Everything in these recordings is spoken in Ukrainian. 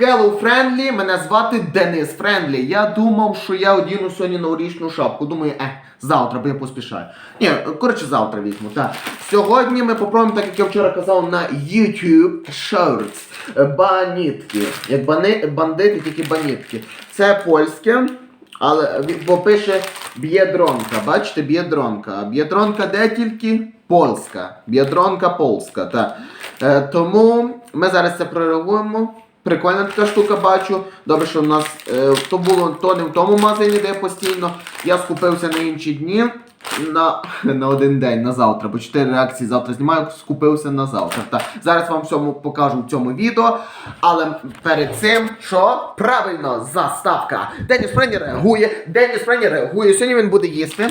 Hello Friendly, мене звати Денис Френдлі. Я думав, що я одіну сьогодні новорічну шапку. Думаю, е, завтра, бо я поспішаю. Ні, коротше, завтра візьму, так. Сьогодні ми попробуємо, так як я вчора казав, на YouTube Shorts. Банітки. Як бани, бандити, тільки банітки. Це польське. Але бо пише б'єдронка. Бачите, б'єдронка. Б'єдронка де тільки? Польська. Б'єдронка польська. Так. Е, тому ми зараз це прореагуємо. Прикольна така штука бачу. Добре, що в нас е, то було то не в тому магазині, де постійно. Я скупився на інші дні. На, на один день, на завтра, бо 4 реакції завтра знімаю, скупився на завтра. Так, зараз вам всьому покажу в цьому відео. Але перед цим, що правильно, заставка. Деніс Френі реагує, Деніс Френі реагує. Сьогодні він буде їсти.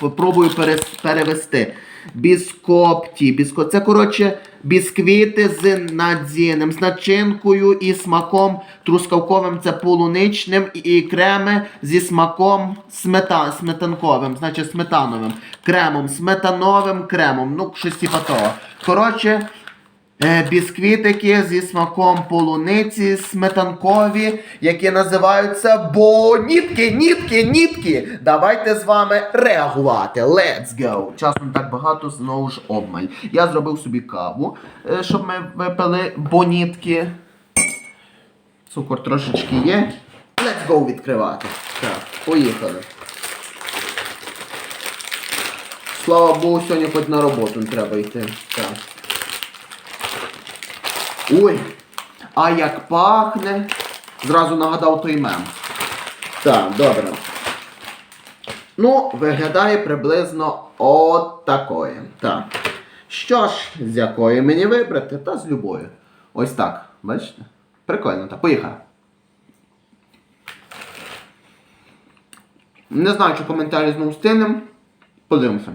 Попробую перес- перевести. Біскопті. Біско... Це, коротше, бісквіти з надзіним, з начинкою і смаком трускавковим, це полуничним, і, креми зі смаком смета... сметанковим, значить сметановим. Кремом, сметановим кремом. Ну, щось типа того. Коротше, бісквітики зі смаком полуниці сметанкові, які називаються бонітки, нітки, нітки. Давайте з вами реагувати. Let's go! Часу не так багато, знову ж обмаль. Я зробив собі каву, е, щоб ми випили бонітки. Цукор трошечки є. Let's go відкривати. Так, поїхали. Слава Богу, сьогодні хоч на роботу треба йти. Так. Ой, а як пахне. Зразу нагадав той мем. Так, добре. Ну, виглядає приблизно от такої. Так. Що ж, з якої мені вибрати? Та з любою. Ось так. Бачите? Прикольно, так. Поїхали. Не знаю, чи коментарі знову стинем. Подивимося.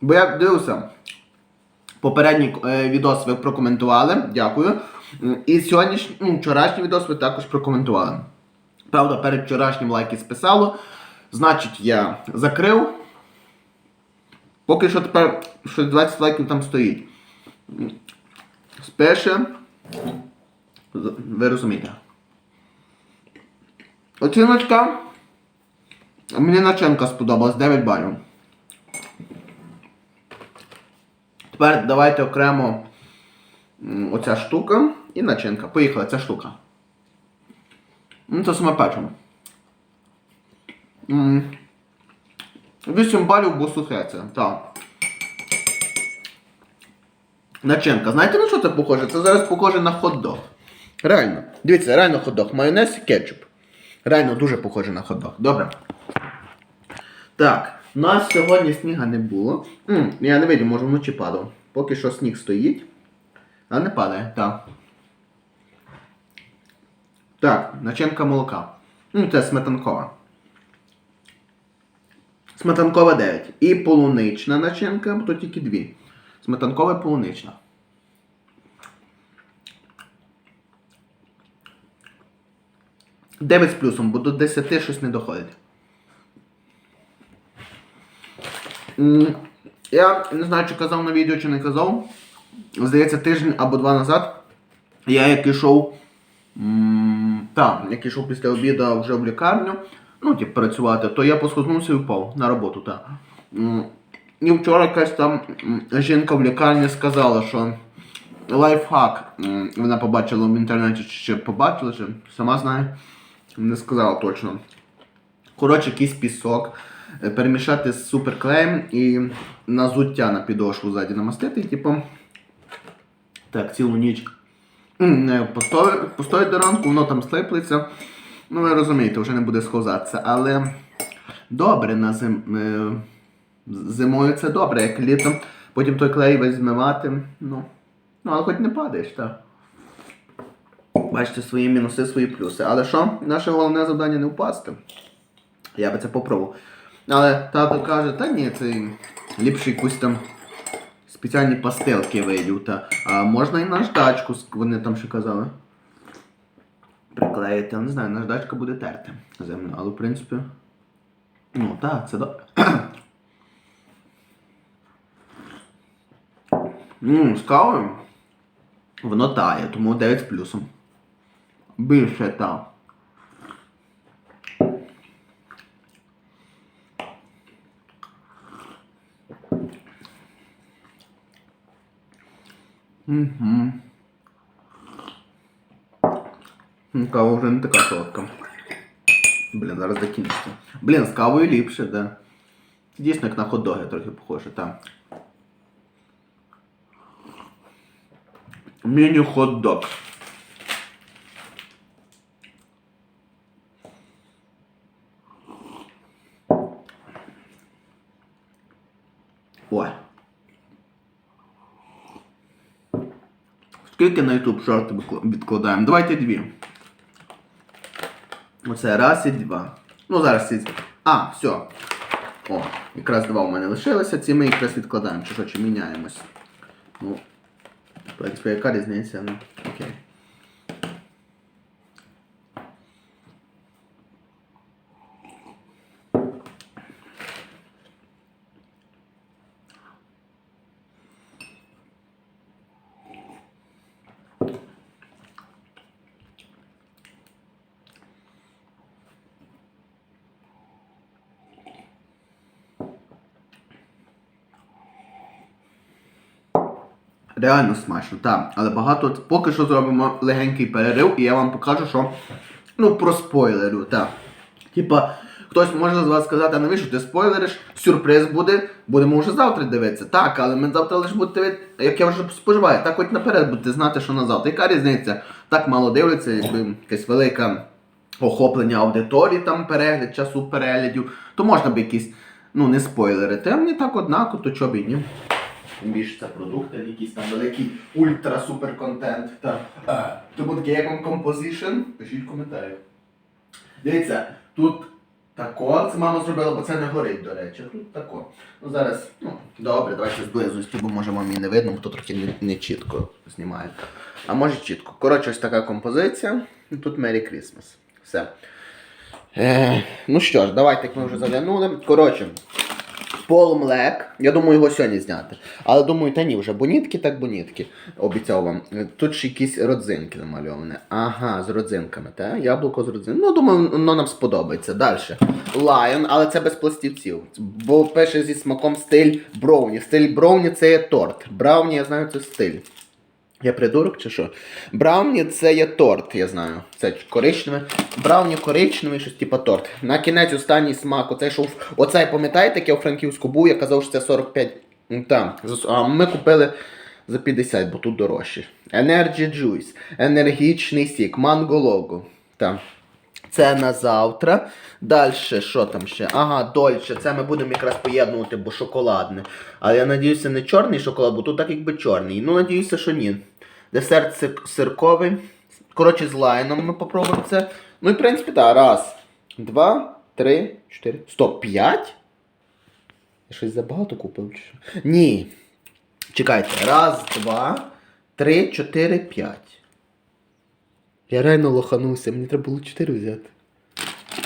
Бо я дивився. Попередній е, відос ви прокоментували, дякую. І сьогоднішній, ну, вчорашній відос ви також прокоментували. Правда, перед вчорашнім лайки списало. Значить, я закрив. Поки що тепер щось 20 лайків там стоїть. Спише. Ви розумієте. Оціночка. Мені начинка сподобалась 9 балів. Тепер давайте окремо оця штука і начинка. Поїхала ця штука. Ну, це саме печено. М, 8 балів, бо сухе це. Так. Начинка. Знаєте на що це похоже? Це зараз похоже на хот-дог. Реально. Дивіться, реально хот-дог. Майонез і кетчуп. Реально дуже похоже на хот-дог. Добре. Так, у нас сьогодні сніга не було. М, я не видів, може вночі падав. Поки що сніг стоїть. А не падає, так. Так, начинка молока. Ну, це сметанкова. Сметанкова 9. І полунична начинка, бо то тільки дві. Сметанкова і полунична. Дев'ять з плюсом, бо до 10 щось не доходить. Я не знаю, чи казав на відео, чи не казав. Здається, тиждень або два назад. Я як ішов. м, Так, як ішов після обіду вже в лікарню, ну, типу, працювати, то я посхознувся і впав на роботу, так. І вчора якась там жінка в лікарні сказала, що лайфхак. Вона побачила в інтернеті, чи побачила, чи сама знає. Не сказала точно. Коротше, якийсь пісок. Е, Перемішати з суперклеєм і на зуття на підошву ззаді намастити, типу. Так, цілу ніч. Постоїть, до ранку, воно там слиплеться. Ну, ви розумієте, вже не буде сховзатися. Але добре на зим... е, зимою це добре, як літом. Потім той клей весь змивати. Ну, ну але хоч не падаєш, так. Бачите свої мінуси, свої плюси. Але що? Наше головне завдання не впасти. Я би це попробував. Але тато каже, та ні, це ліпше якусь там спеціальні пастилки вийдуть. Та. А можна і наждачку, вони там ще казали. Приклеїти, не знаю, наждачка буде терти землю, але в принципі. Ну так, це добре. Ммм, з. Воно тає, тому 9 з плюсом. Більше та. Угу. Кава вже не така солодка. Блін, зараз закінчиться. Блін, з кавою ліпше, да. Дійсно, як на хот-доги трохи похоже, так. Міні-хот-дог. Ой. Скільки на YouTube шорти відкладаємо? Давайте дві. Оце раз і два. Ну, зараз ці. А, все. О, якраз два у мене лишилися, ці ми якраз відкладаємо, чи що, чи міняємось. Ну, яка різниця? Ну, Реально смачно, так. Але багато. Поки що зробимо легенький перерив, і я вам покажу, що. Ну, про спойлерю, так. Типа, хтось може з вас сказати, а навіщо ти спойлериш? Сюрприз буде, будемо вже завтра дивитися. Так, але ми завтра лише будете дивитися, як я вже споживаю, так хоч наперед будете знати, що на завтра. Яка різниця? Так мало дивляться, якби якась велика охоплення аудиторії, там перегляд, часу переглядів, то можна б якісь, ну, не спойлерити. А мені так однако, то чого б і ні. Тим більше це продукти, якийсь там великий ультра-супер контент. Та. Е, Тому таке як вам пишіть в коментарях. Дивіться, тут тако, це мама зробила, бо це не горить, до речі. Тут тако. Ну зараз, ну, добре, давайте зблизуюсь, бо може вам і не видно, бо то трохи не, не чітко знімає. А може чітко. Коротше, ось така композиція. І Тут Merry Christmas. Все. Е, ну що ж, давайте, як ми вже заглянули. Коротше, Полмлек. Я думаю його сьогодні зняти. Але думаю, та ні, вже бонітки, так бонітки. Обіцяв вам. Тут ще якісь родзинки намальовані. Ага, з родзинками, та? Яблуко з родзинками. Ну, думаю, воно нам сподобається. Далі. Лайон, але це без пластівців. Бо пише зі смаком стиль броуні. Стиль броуні це є торт. Брауні, я знаю, це стиль. Я придурок чи що? Брауні це є торт, я знаю. Це коричневе. Брауні коричневий, щось типу торт. На кінець останній смак. Оцей що в- Оцей, пам'ятаєте, як я у Франківську був, я казав, що це 45. Там. А ми купили за 50, бо тут дорожче. Energy Juice. Енергічний сік. Mango Logo. Там. Це на завтра. Далі, що там ще? Ага, дольче. Це ми будемо якраз поєднувати, бо шоколадне. Але я надіюся, не чорний шоколад, бо тут так якби чорний. Ну, надіюся, що ні. Десерт сирковий. Коротше, з лайном ми попробуємо це. Ну і в принципі, так. Раз, два, три, чотири. Стоп, п'ять? Я щось забагато купив чи що? Ні. Чекайте. Раз, два, три, чотири, п'ять. Я реально лоханувся, мені треба було 4 взяти.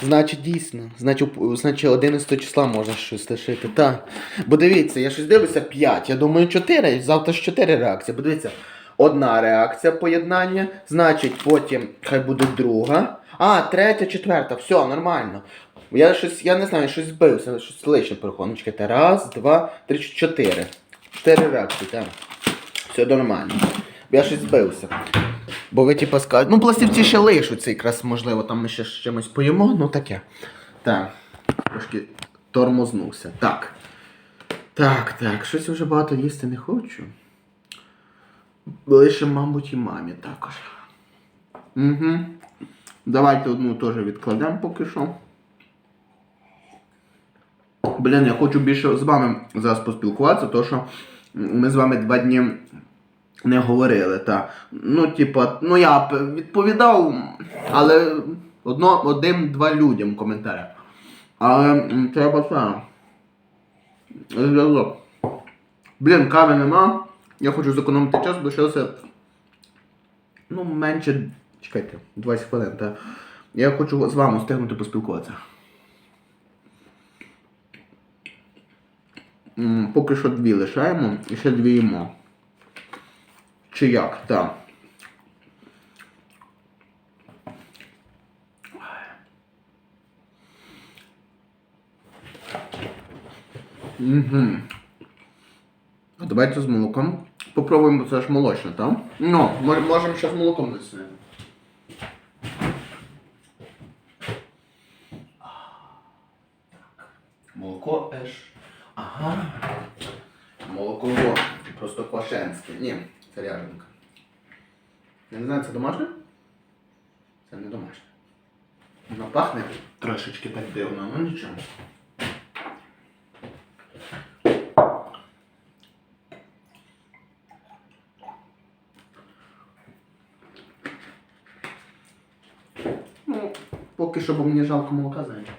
Значить, дійсно. Значить, значить 11 числа можна щось лишити. Так. Бо дивіться, я щось дивлюся 5. Я думаю 4. Завтра ж 4 реакції. Бо дивіться, одна реакція поєднання, значить, потім хай буде друга. А, третя, четверта. Все, нормально. Я щось, я не знаю, щось збився, щось лише. Ну, Чекайте. Раз, два, три, чотири. Чотири реакції, так. Все нормально. Я щось збився. Бо ви типу скажете, ну пластівці ще лишуться, якраз можливо, там ми ще з чимось поїмо, ну таке. Так. Трошки тормознувся. Так. Так, так, щось вже багато їсти не хочу. Лише, мабуть, і мамі також. Угу. Давайте одну теж відкладемо поки що. Блін, я хочу більше з вами зараз поспілкуватися, тому що ми з вами два дні не говорили. Та. Ну, типа, ну я відповідав, але одно, одним-два людям в коментарях. Але треба це. Зв'язок. Блін, кави нема. Я хочу зекономити час, бо ще... я... Ну, менше... Чекайте, 20 хвилин. так. Я хочу з вами встигнути поспілкуватися. Поки що дві лишаємо і ще дві їмо. Чи як, так. Угу. Давайте з молоком. Попробуємо, бо це ж молочне, так? Ну, ми можемо ще з молоком досити. Молоко еш. Ага. Молоко просто квашенське. Ні, це ряженка. Я не знаю, це домашнє? Це не домашнє. Воно пахне трошечки так дивно, але нічого. Поки що, мені жалко молока знаєте.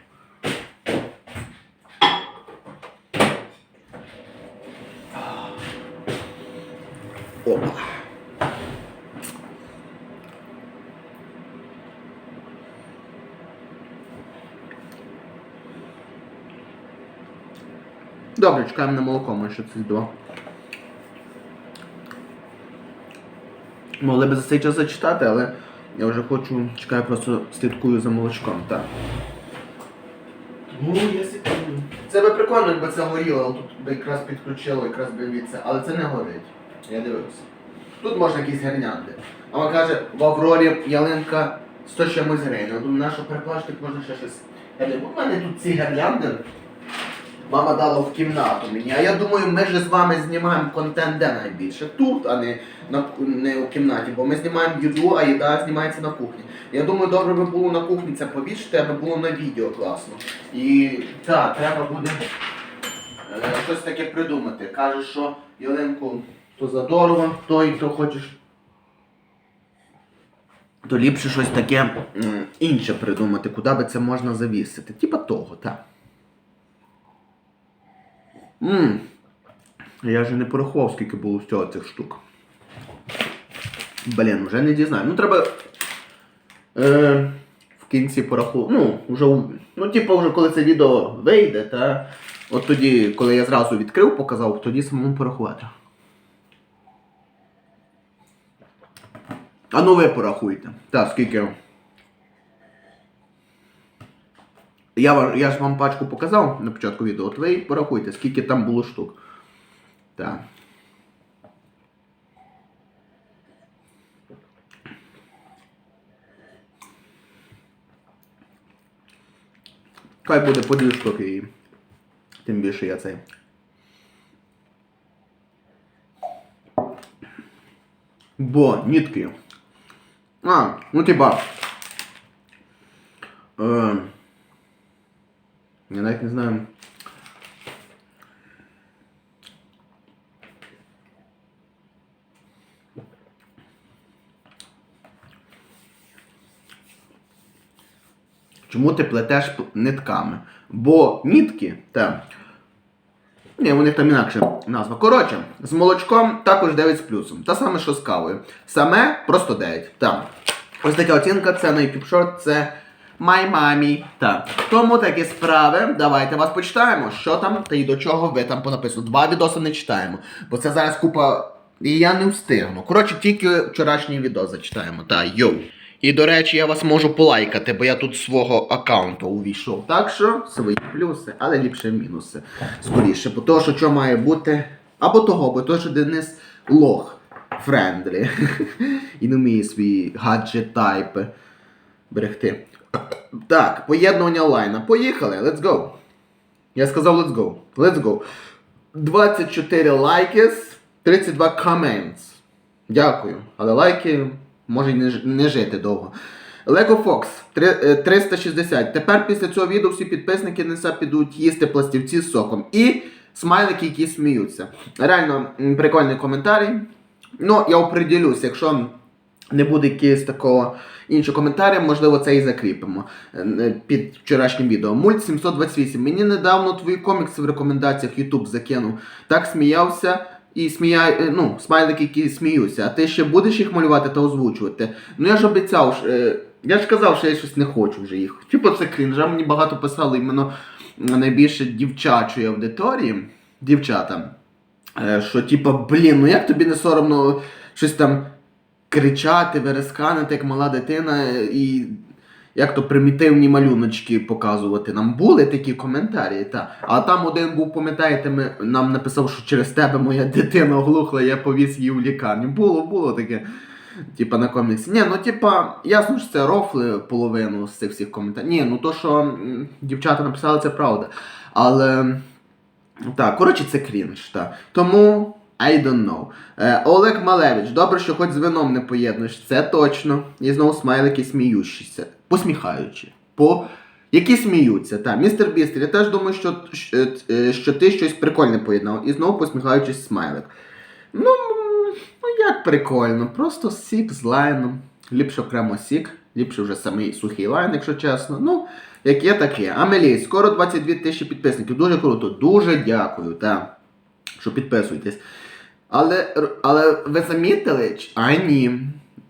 Опа. Добре, чекаємо на молоко, ми ще це два. Могли би за цей час зачитати, але я вже хочу, чекаю, просто слідкую за молочком, так. Ну, я секунду. Це би прикольно, якби це горіло, але тут би якраз підключило, якраз би від це. Але це не горить. Я дивився. Тут можна якісь гірлянди. А вона каже, в Аврорі ялинка 100 чимось гривень. Я думаю, на що переплачити, можна ще щось. Я думаю, у мене тут ці гірлянди. Мама дала в кімнату мені. А я думаю, ми ж з вами знімаємо контент де найбільше. Тут, а не, на, не у кімнаті, бо ми знімаємо їду, а їда знімається на кухні. Я думаю, добре би було на кухні це повішати, аби було на відео класно. І так, треба буде е, щось таке придумати. Каже, що ялинку то задорого, то і то хочеш. То ліпше щось таке інше придумати, куди би це можна завісити. Типа того, так. Ммм. Я вже не порахував, скільки було всього цих штук. Блін, вже не дізнаю. Ну треба. Е, в кінці порахувати. Ну, вже, ну, типу, вже коли це відео вийде, та от тоді, коли я зразу відкрив, показав, тоді самому порахувати. А ну ви порахуйте. Так, скільки. Я, я ж вам пачку показав на початку відео. От ви порахуйте, скільки там було штук. Так. Хай буде по дві штуки і тим більше я цей. Бо, нітки. А, ну типа. Е, я навіть не знаю. Чому ти плетеш нитками? Бо нітки, та. Ні, у них там інакше назва. Коротше, з молочком також 9 з плюсом. Та саме, що з кавою. Саме просто 9. Так. Ось така оцінка, це на YouTube Short, це My Mommy. Так. Тому такі справи. Давайте вас почитаємо, що там та й до чого ви там понаписали. Два відоси не читаємо. Бо це зараз купа. І я не встигну. Коротше, тільки вчорашній відео зачитаємо. Та, йоу. І до речі, я вас можу полайкати, бо я тут свого аккаунту увійшов. Так що свої плюси, але ліпше мінуси. Скоріше, бо того, що що має бути. Або того, бо то, що Денис лох френдлі. І не вміє свої гаджет тайпи берегти. Так, поєднування лайна. Поїхали, let's go. Я сказав let's go. Let's go. 24 лайки, 32 comments. Дякую. Але лайки може не, жити довго. Три- е, 360. Тепер після цього відео всі підписники Неса підуть їсти пластівці з соком. І смайлики, які сміються. Реально прикольний коментарій. Ну, я оприділюсь, якщо не буде якогось такого іншого коментаря, можливо, це і закріпимо е, е, під вчорашнім відео. Мульт 728. Мені недавно твої комікси в рекомендаціях YouTube закинув. Так сміявся. І смія... е, ну, смайлики, які сміються, а ти ще будеш їх малювати та озвучувати. Ну я ж обіцяв, я ж казав, що я щось не хочу вже їх. Типу це крінж, а мені багато писали іменно найбільше дівчачої аудиторії, дівчата. Що типа, блін, ну як тобі не соромно щось там кричати, вересканити, як мала дитина, і як то примітивні малюночки показувати. Нам були такі коментарі, та. А там один був, пам'ятаєте, ми, нам написав, що через тебе моя дитина оглухла, я повіз її в лікарню. Було, було таке. Типа на коміксі. Ні, ну типа, ясно що це рофли половину з цих всіх коментарів. Ні, ну то, що дівчата написали, це правда. Але. Так, коротше, це крінж, так. Тому. I don't know. Е, Олег Малевич, добре, що хоч з вином не поєднуєш. Це точно. І знову смайлики сміючіся. Посміхаючи. По... Які сміються. Так, містер Бістер, я теж думаю, що, що, е, що ти щось прикольне поєднав. І знову посміхаючись смайлик. Ну, ну як прикольно. Просто сік з лайном. Ліпше окремо сік, ліпше вже самий сухий лайн, якщо чесно. Ну, як є, так є. Амелій, скоро 22 тисячі підписників. Дуже круто. Дуже дякую, так. Що підписуєтесь. Але, але ви замітили? А ні.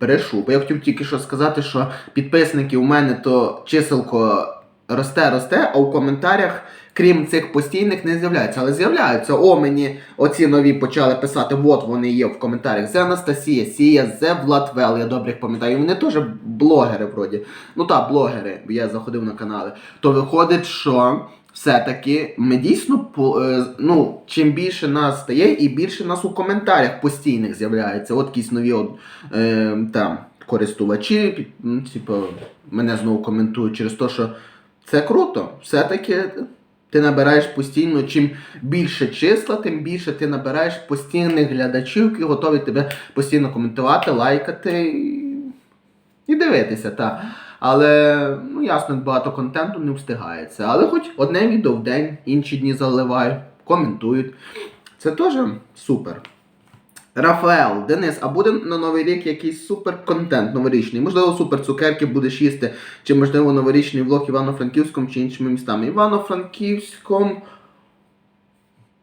Брешу. Бо я хотів тільки що сказати, що підписники у мене то чиселко росте, росте, а у коментарях, крім цих постійних, не з'являється. Але з'являються. О, мені оці нові почали писати, от вони є в коментарях. Це Анастасія, Сія, Зе Владвел, я добре пам'ятаю. Вони теж блогери вроді. Ну так, блогери, я заходив на канали. То виходить, що все-таки ми дійсно е, ну, чим більше нас стає, і більше нас у коментарях постійних з'являється. От якісь нові от, е, там, користувачі, ну, типу, мене знову коментують через те, що це круто. Все-таки ти набираєш постійно, чим більше числа, тим більше ти набираєш постійних глядачів, які готові тебе постійно коментувати, лайкати і, і дивитися. Та. Але ну ясно, багато контенту не встигається. Але хоч одне відео в день, інші дні заливають, коментують. Це теж супер. Рафаел, Денис, а буде на Новий рік якийсь супер контент новорічний? Можливо, супер цукерки будеш їсти, чи можливо новорічний влог Івано-Франківському чи іншими містами. Івано-Франківському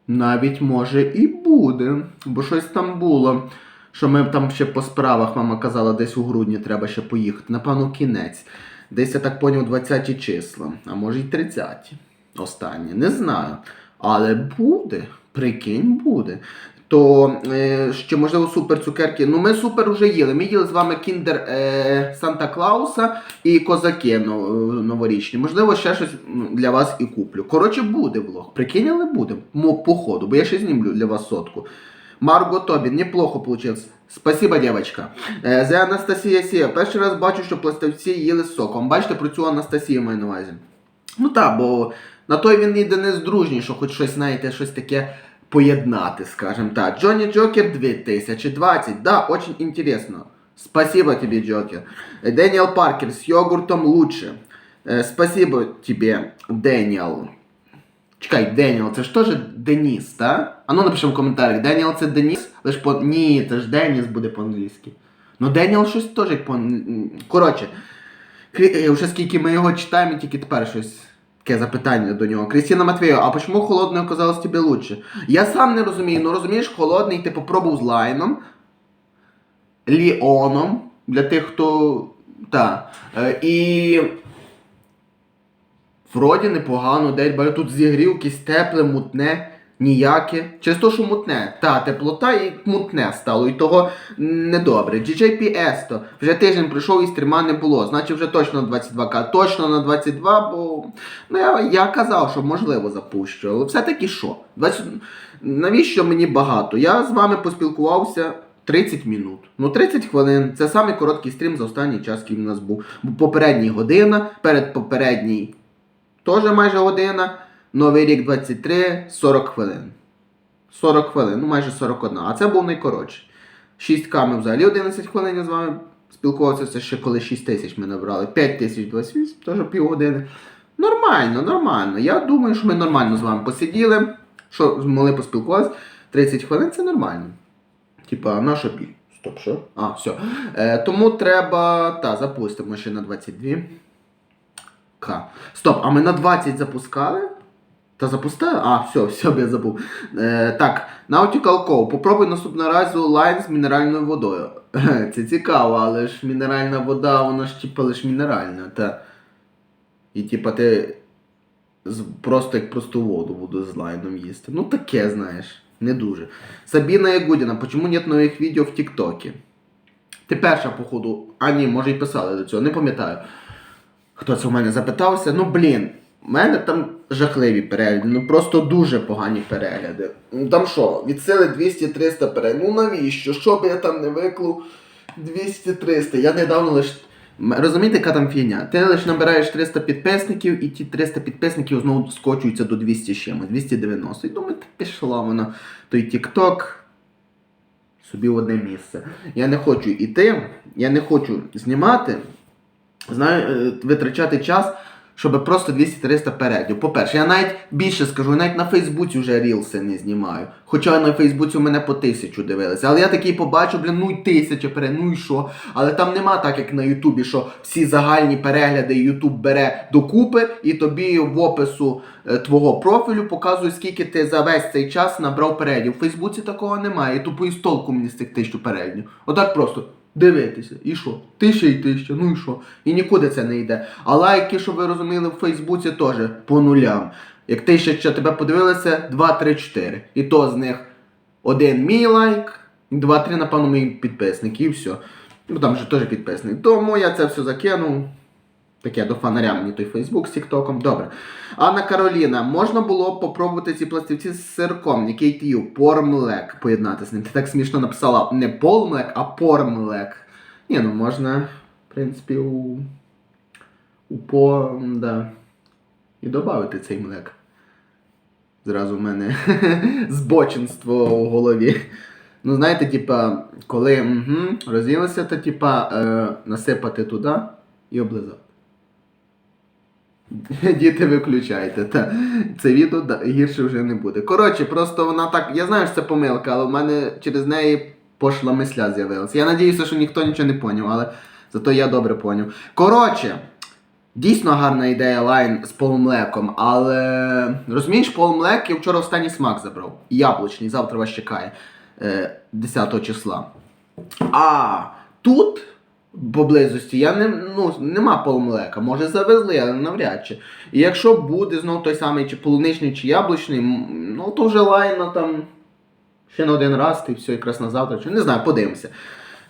навіть може і буде, бо щось там було. Що ми там ще по справах, мама казала, десь у грудні треба ще поїхати. Напевно, кінець. Десь я так поняв 20 числа, а може й 30 останні. Не знаю. Але буде, прикинь, буде. То е, ще можливо супер цукерки. Ну, ми супер вже їли. Ми їли з вами кіндер е, Санта Клауса і козаки но- е, новорічні. Можливо, ще щось для вас і куплю. Коротше, буде влог. Прикинь, але буде. Мо- По ходу, бо я ще знімлю для вас сотку. Марго Тобін, неплохо получилось. Спасибо, девочка. Е, Зе Анастасія Сія. Перший раз бачу, що пластівці їли з соком. Бачите, про цю Анастасію маю на увазі. Ну так, бо на той він і Денис дружній, що хоч щось, знаєте, щось таке поєднати, скажем так. Джонні Джокер 2020. Да, очень интересно. Спасибо тебе, Джокер. Э, Дэниел Паркер с йогуртом лучше. Э, Спасибо тебе, Дэниел. Чекай, Деніел, це ж теж Деніс, так? А ну напиши в коментарях, Деніел це Деніс? Лиш по. Ні, це ж Деніс буде по-англійськи. Ну Деніел щось теж як по. Коротше, Крі- е, вже скільки ми його читаємо, тільки тепер щось. Таке запитання до нього. Крістіна Матвєєва, а чому холодне оказалось тобі лучше? Я сам не розумію, ну розумієш, холодний ти попробував з лайном, ліоном, для тих, хто. Та. Е, і. Вроді непогано, десь бачу, тут зігрів якесь тепле, мутне, ніяке. Через те, що мутне. Та, теплота і мутне стало, і того недобре. GJP Esto. Вже тиждень пройшов і стріма не було. Значить вже точно на 22к. Точно на 22, бо ну, я, я казав, що можливо запущу. Але все-таки що? 20... Навіщо мені багато? Я з вами поспілкувався. 30 минут. Ну, 30 хвилин. Це самий короткий стрім за останній час, який в нас був. Бо попередній година, перед попередній теж майже година. Новий рік 23, 40 хвилин. 40 хвилин, ну майже 41. А це був найкоротший. 6К ми взагалі 11 хвилин з вами спілкувався. Це ще коли 6 тисяч ми набрали. 5 тисяч 28, теж півгодини. Нормально, нормально. Я думаю, що ми нормально з вами посиділи. Що змогли поспілкуватися. 30 хвилин це нормально. Типа, на що? Стоп, що? А, все. Е, тому треба. Та, запустимо ще на 22. К. Стоп, а ми на 20 запускали? Та запускали? А, все, все, я забув. Е, так, Nautical Cove. Попробуй наступного разу лайн з мінеральною водою. Це цікаво, але ж мінеральна вода, вона ж типа лиш мінеральна. Та. І типа ти просто як просту воду буду з лайном їсти. Ну таке, знаєш, не дуже. Сабіна Ягудіна, почему нет нових відео в Тіктокі? Ти перша, походу. А ні, може й писали до цього, не пам'ятаю. Хто це в мене запитався? Ну блін, в мене там жахливі перегляди, ну просто дуже погані перегляди. Ну там що, від сили 200-300 переглядів. Ну навіщо? Що би я там не виклав 200-300. Я недавно лише. Розумієте, яка там фігня? Ти лише набираєш 300 підписників, і ті 300 підписників знову скочуються до 200 з чимось, 290. І думаю, пішла вона. Той TikTok собі в одне місце. Я не хочу йти, я не хочу знімати, знаю, е, витрачати час, щоб просто 200-300 переглядів. По-перше, я навіть більше скажу, я навіть на Фейсбуці вже рілси не знімаю. Хоча на Фейсбуці у мене по тисячу дивилися. Але я такий побачу, блін, ну й тисяча переглядів, ну і що? Але там нема так, як на Ютубі, що всі загальні перегляди Ютуб бере докупи, і тобі в опису е, твого профілю показує, скільки ти за весь цей час набрав переглядів. В Фейсбуці такого немає. І тупо і з толку мені з цих тисячу переглядів. Отак просто. Дивитися, і що? Тисяча і тисяча, ну і що? І нікуди це не йде. А лайки, щоб ви розуміли, в Фейсбуці теж по нулям. Як тисяча тебе подивилися, 2, 3, 4. І то з них один мій лайк, два, три, напевно, мій підписник, і все. Ну там же теж підписник. Тому я це все закинув. Таке до фонаря мені той Фейсбук з Тіктоком. Добре. Анна Кароліна, можна було б попробувати ці пластівці з сирком, який тію, пормлек, поєднати з ним. Ти так смішно написала не полмлек, а пормлек. Ні, ну можна, в принципі, у, у по, да. І додати цей млек. Зразу в мене збочинство у голові. Ну, знаєте, типа, коли угу, роз'їлося, то типа е, насипати туди і облизати. Діти, виключайте. Та. Це відео гірше вже не буде. Коротше, просто вона так. Я знаю, що це помилка, але в мене через неї пошла мисля з'явилася. Я надіюся, що ніхто нічого не поняв, але зато я добре поняв. Коротше, дійсно гарна ідея лайн з полумлеком, але розумієш, полумлек я вчора останній смак забрав. Яблучний, завтра вас чекає е, 10 числа. А тут поблизості я не, ну, нема полумлека. Може завезли, але навряд чи. І якщо буде знов той самий чи полуничний, чи яблучний, ну то вже лайна там ще на один раз, ти все якраз на завтра. Чи не знаю, подивимося.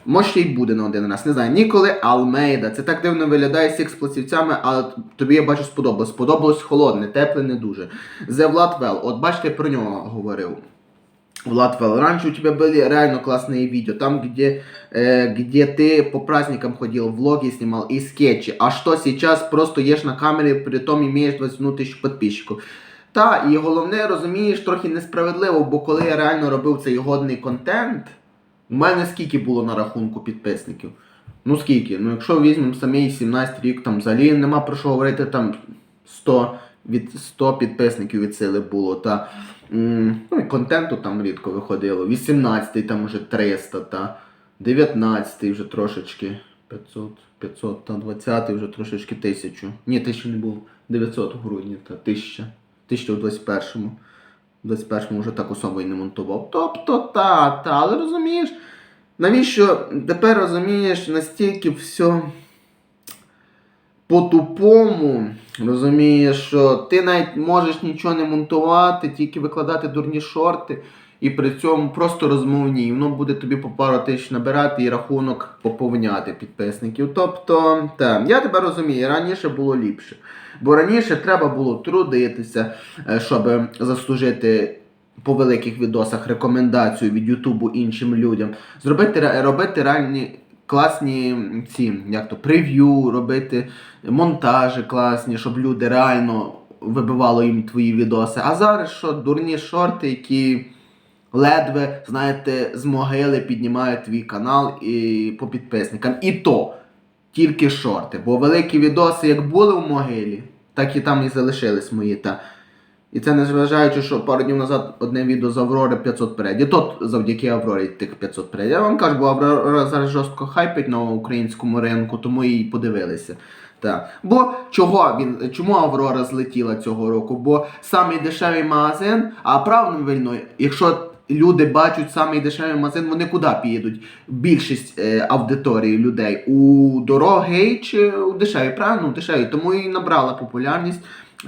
Може ще й буде на один раз. Не знаю. Ніколи Алмейда. Це так дивно виглядає з з пластівцями, а тобі я бачу сподобалось. Сподобалось холодне, тепле, не дуже. Vlad Well. От бачите, про нього говорив. Влад Вел, раньше у тебя были реально классные видео, там где, э, где ты по праздникам ходил, влоги снимал и скетчи. А что сейчас просто ешь на камері, при том имеешь 21 тисячу підписчиків. Та, і головне, розумієш, трохи несправедливо, бо коли я реально робив цей годний контент, у мене скільки було на рахунку підписників? Ну скільки? Ну якщо візьмемо самий 17 рік, там взагалі нема про що говорити, там 100, від 100 підписників від сили було. Та, м, ну і контенту там рідко виходило. 18-й там уже 300, та 19-й вже трошечки 500, 500, та 20-й вже трошечки 1000. Ні, 1000 не було. 900 в грудні, та 1000. 1000 у 21-му. В 21-му вже так особо і не монтував. Тобто, та, та, але розумієш, навіщо тепер розумієш настільки все по-тупому, розумієш, що ти навіть можеш нічого не монтувати, тільки викладати дурні шорти, і при цьому просто розмовні. І воно буде тобі по пару тисяч набирати і рахунок поповняти підписників. Тобто, так, я тебе розумію, раніше було ліпше. Бо раніше треба було трудитися, е, щоб заслужити по великих відосах рекомендацію від Ютубу іншим людям. Зробити робити реальні класні ці, як то, прев'ю, робити монтажі класні, щоб люди реально вибивало їм твої відоси. А зараз що, дурні шорти, які ледве, знаєте, з могили піднімають твій канал і по підписникам. І то тільки шорти. Бо великі відоси як були в могилі, так і там і залишились мої. Та. І це незважаючи, що пару днів назад одне відео з Аврори 500 переглядів. Тут завдяки Аврорі тих 500 переглядів. Я вам кажу, бо Аврора зараз жорстко хайпить на українському ринку, тому її подивилися. Так. Бо чого він, чому Аврора злетіла цього року? Бо самий дешевий магазин, а правильно, якщо люди бачать самий дешевий магазин, вони куди підуть? Більшість е, аудиторії людей у дорогий чи у дешевий, правильно? У дешевий. Тому і набрала популярність.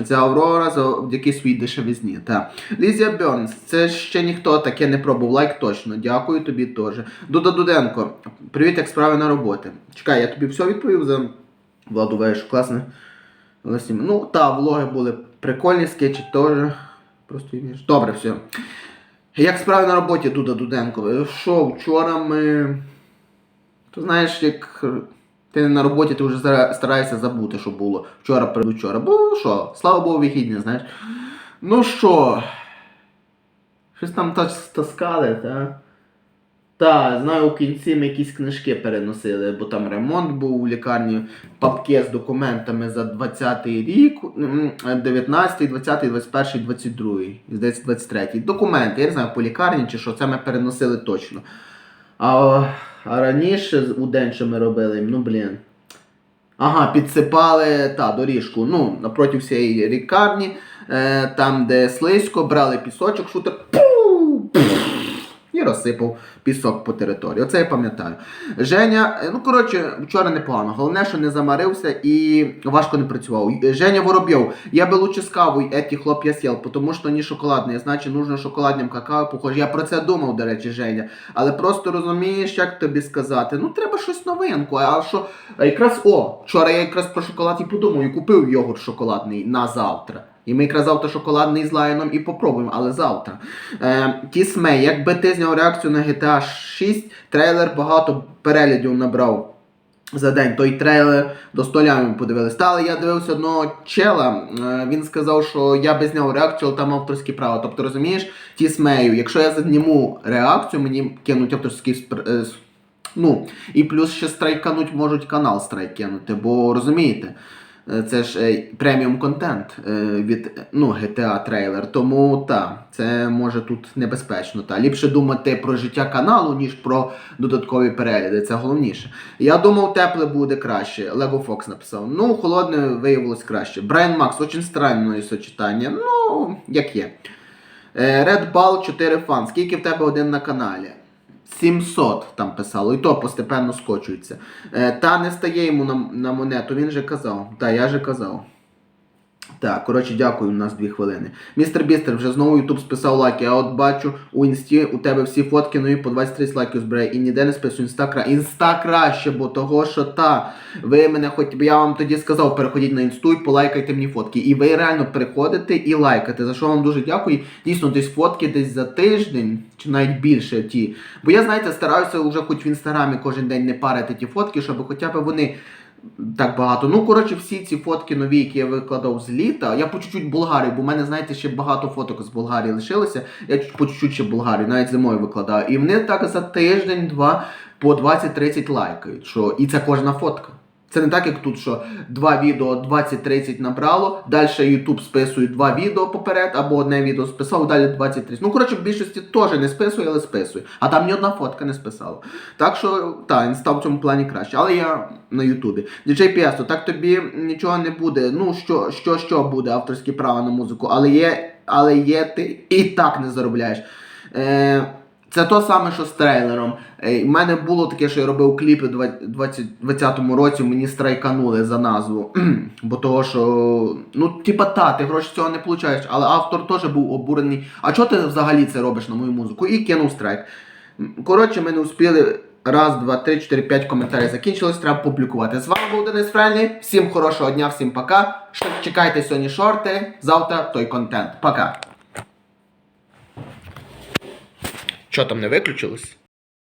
Ця Аврора завдяки своїй дешевизні. Та. Лізія Бернс, це ще ніхто таке не пробував. Лайк точно. Дякую тобі теж. Дуда Дуденко, привіт, як справи на роботи. Чекай, я тобі все відповів за Владу Вейш, класне. Ну, та, влоги були прикольні, скетчі теж. Просто вірш. Добре, все. Як справи на роботі, Дуда Дуденко? Що, вчора ми. Ти знаєш, як ти не на роботі, ти вже стараєшся забути, що було вчора передучора. Бо що, слава Богу, вихідні, знаєш. Ну що? Щось там тас- таскали, та? Та, знаю, у кінці ми якісь книжки переносили, бо там ремонт був у лікарні, папки з документами за 20-й рік, 19-й, 20-й, 21-й, 22-й, здається, 23-й. Документи, я не знаю, по лікарні чи що, це ми переносили точно. А, а раніше, у день, що ми робили, ну блін. Ага, підсипали та, доріжку. Ну, напроти всієї лікарні, е, там, де слизько, брали пісочок, шутер. Пу! Пф! Розсипав пісок по території. Оце я пам'ятаю. Женя, е, ну коротше, вчора непогано. Головне, що не замарився і важко не працював. Женя Воробйов, я би лучше з кавою, эти хлоп'я съел, потому что не шоколадний, значить нужно шоколадним какао похоже. Я про це думав, до речі, Женя. Але просто розумієш, як тобі сказати, ну треба щось новинку. А що якраз о, вчора я якраз про шоколад і подумав, і купив йогурт шоколадний на завтра. І ми якраз завтра шоколадний з лайном і попробуємо, але завтра. Е, Тісмей, якби ти зняв реакцію на GTA 6, трейлер багато переглядів набрав за день. Той трейлер до столями подивилися. Та, Але я дивився одного чела, е, він сказав, що я би зняв реакцію, але там авторські права. Тобто, розумієш, тісмею, якщо я зніму реакцію, мені кинуть авторські е, Ну, і плюс ще страйкануть можуть канал страйкнути, бо розумієте, це ж е, преміум контент е, від ну, GTA трейлер. Тому та, це може тут небезпечно. Та. Ліпше думати про життя каналу, ніж про додаткові перегляди. Це головніше. Я думав, тепле буде краще. Lego Fox написав. Ну, холодне виявилось краще. Брайан Макс, очень странне сочетання. Ну, як є. Е, Red Ball 4 фан. Скільки в тебе один на каналі? 700 там писало, і то постепенно скочується. Е, та не стає йому на, на монету, він же казав. Та, я же казав. Так, коротше, дякую, у нас дві хвилини. Містер Бістер вже знову Ютуб списав лайки. Я от бачу у інсті у тебе всі фотки нові по 23 лайків збирає і ніде не списую інста кра. Інста краще, бо того, що та. Ви мене хоч б я вам тоді сказав, переходіть на інсту і полайкайте мені фотки. І ви реально переходите і лайкаєте. За що вам дуже дякую. Дійсно, десь фотки десь за тиждень, чи навіть більше ті. Бо я, знаєте, стараюся вже хоч в інстаграмі кожен день не парити ті фотки, щоб хоча б вони так багато. Ну, коротше, всі ці фотки нові, які я викладав з літа. Я по чуть-чуть Болгарію, бо в мене, знаєте, ще багато фоток з Болгарії лишилося. Я по чуть-чуть ще Болгарію, навіть зимою викладаю. І вони так за тиждень-два по 20-30 лайкають. Що... І це кожна фотка. Це не так, як тут, що два відео 20-30 набрало, далі YouTube списує два відео поперед, або одне відео списав, далі 20-30. Ну, коротше, в більшості теж не списує, але списує. А там ні одна фотка не списала. Так що, так, він став в цьому плані краще. Але я на Ютубі. DJ Піасто, так тобі нічого не буде. Ну, що, що, що буде авторські права на музику, але є, але є ти і так не заробляєш. Е, це то саме, що з трейлером. Е, У мене було таке, що я робив кліпи у 2020 році, мені страйканули за назву. Бо того, що. Ну, типа, та, ти гроші цього не получаєш, але автор теж був обурений. А чого ти взагалі це робиш на мою музику? І кинув страйк. Коротше, ми не успіли. Раз, два, три, чотири, п'ять коментарів закінчилось, треба публікувати. З вами був Денис Френлі. Всім хорошого дня, всім пока. Чекайте сьогодні шорти, завтра той контент. Пока. Що там не виключилось?